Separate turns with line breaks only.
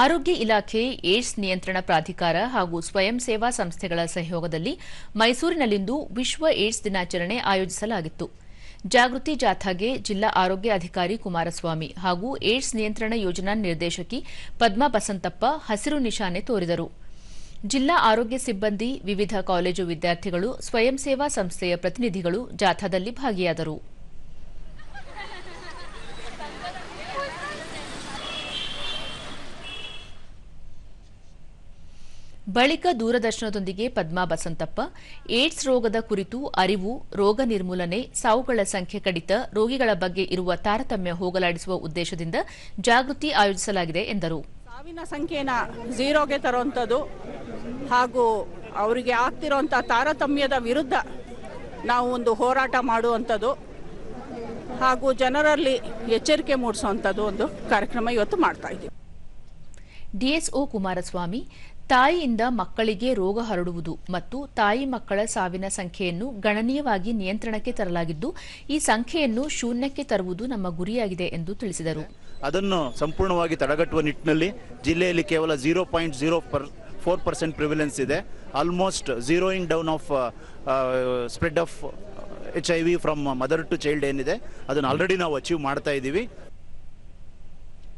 ಆರೋಗ್ಯ ಇಲಾಖೆ ಏಡ್ಸ್ ನಿಯಂತ್ರಣ ಪ್ರಾಧಿಕಾರ ಹಾಗೂ ಸ್ವಯಂ ಸೇವಾ ಸಂಸ್ಥೆಗಳ ಸಹಯೋಗದಲ್ಲಿ ಮೈಸೂರಿನಲ್ಲಿಂದು ವಿಶ್ವ ಏಡ್ಸ್ ದಿನಾಚರಣೆ ಆಯೋಜಿಸಲಾಗಿತ್ತು. ಜಾಗೃತಿ ಜಾಥಾಗೆ ಜಿಲ್ಲಾ ಆರೋಗ್ಯ ಅಧಿಕಾರಿ ಕುಮಾರಸ್ವಾಮಿ ಹಾಗೂ ಏಡ್ಸ್ ನಿಯಂತ್ರಣ ಯೋಜನಾ ನಿರ್ದೇಶಕಿ ಪದ್ಮಾ ಬಸಂತಪ್ಪ ಹಸಿರು ನಿಶಾನೆ ತೋರಿದರು. ಜಿಲ್ಲಾ ಆರೋಗ್ಯ ಸಿಬ್ಬಂದಿ, ವಿವಿಧ ಕಾಲೇಜು ವಿದ್ಯಾರ್ಥಿಗಳು, ಸ್ವಯಂ ಸೇವಾ ಸಂಸ್ಥೆಯ ಪ್ರತಿನಿಧಿಗಳು ಜಾಥಾದಲ್ಲಿ ಭಾಗಿಯಾದರು. ಬಳಿಕ ದೂರದರ್ಶನದೊಂದಿಗೆ ಪದ್ಮಾ ಬಸಂತಪ್ಪ, ಏಡ್ಸ್ ರೋಗದ ಕುರಿತು ಅರಿವು, ರೋಗ ನಿರ್ಮೂಲನೆ, ಸಾವುಗಳ ಸಂಖ್ಯೆ ಕಡಿತ, ರೋಗಿಗಳ ಬಗ್ಗೆ ಇರುವ ತಾರತಮ್ಯ ಹೋಗಲಾಡಿಸುವ ಉದ್ದೇಶದಿಂದ ಜಾಗೃತಿ ಆಯೋಜಿಸಲಾಗಿದೆ ಎಂದರು.
ಸಾವಿನ ಸಂಖ್ಯೆನ ಝೀರೋಗೆ ತರುವಂಥದ್ದು ಹಾಗೂ ಅವರಿಗೆ ಆಗ್ತಿರುವಂತಹ ತಾರತಮ್ಯದ ವಿರುದ್ಧ ನಾವು ಒಂದು ಹೋರಾಟ ಮಾಡುವಂಥದ್ದು ಹಾಗೂ ಜನರಲ್ಲಿ ಎಚ್ಚರಿಕೆ ಮೂಡಿಸುವಂಥದ್ದು ಒಂದು ಕಾರ್ಯಕ್ರಮ ಇವತ್ತು ಮಾಡ್ತಾ ಇದ್ದೀವಿ.
ಡಿಎಸ್ಒ ಕುಮಾರಸ್ವಾಮಿ, ತಾಯಿಯಿಂದ ಮಕ್ಕಳಿಗೆ ರೋಗ ಹರಡುವುದು ಮತ್ತು ತಾಯಿ ಮಕ್ಕಳ ಸಾವಿನ ಸಂಖ್ಯೆಯನ್ನು ಗಣನೀಯವಾಗಿ ನಿಯಂತ್ರಣಕ್ಕೆ ತರಲಾಗಿದ್ದು, ಈ ಸಂಖ್ಯೆಯನ್ನು ಶೂನ್ಯಕ್ಕೆ ತರುವುದು ನಮ್ಮ ಗುರಿಯಾಗಿದೆ ಎಂದು ತಿಳಿಸಿದರು.
ಅದನ್ನು ಸಂಪೂರ್ಣವಾಗಿ ತಡೆಗಟ್ಟುವ ನಿಟ್ಟಿನಲ್ಲಿ ಜಿಲ್ಲೆಯಲ್ಲಿ ಕೇವಲ zero point zero four percent prevalence ಇದೆ. Almost zeroing down of spread of H I V from mother to child ಏನಿದೆ, ಅದನ್ನು ಆಲ್ರೆಡಿ ನಾವು ಅಚೀವ್ ಮಾಡ್ತಾ ಇದ್ದೀವಿ.